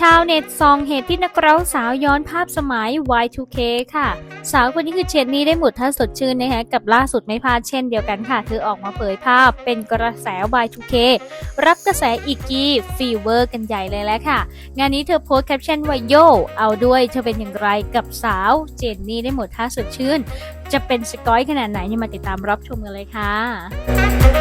ชาวเน็ตซองเหตุที่นักร้องสาวย้อนภาพสมัย Y2K ค่ะ สาวคนนี้คือเชนนี่ได้หมดท่าสดชื่นนะคะกับล่าสุดไม่พลาดเช่นเดียวกันค่ะ เธอออกมาเผยภาพเป็นกระแส Y2K รับกระแสอีกกีฟีเวอร์กันใหญ่เลยแล้วค่ะ งานนี้เธอโพสต์แคปชั่นว่าโยเอาด้วยเธอเป็นอย่างไรกับสาวเจนนี่ได้หมดท่าสดชื่น จะเป็นสกอยขนาดไหนเนี่ยมาติดตามรับชมกันเลยค่ะ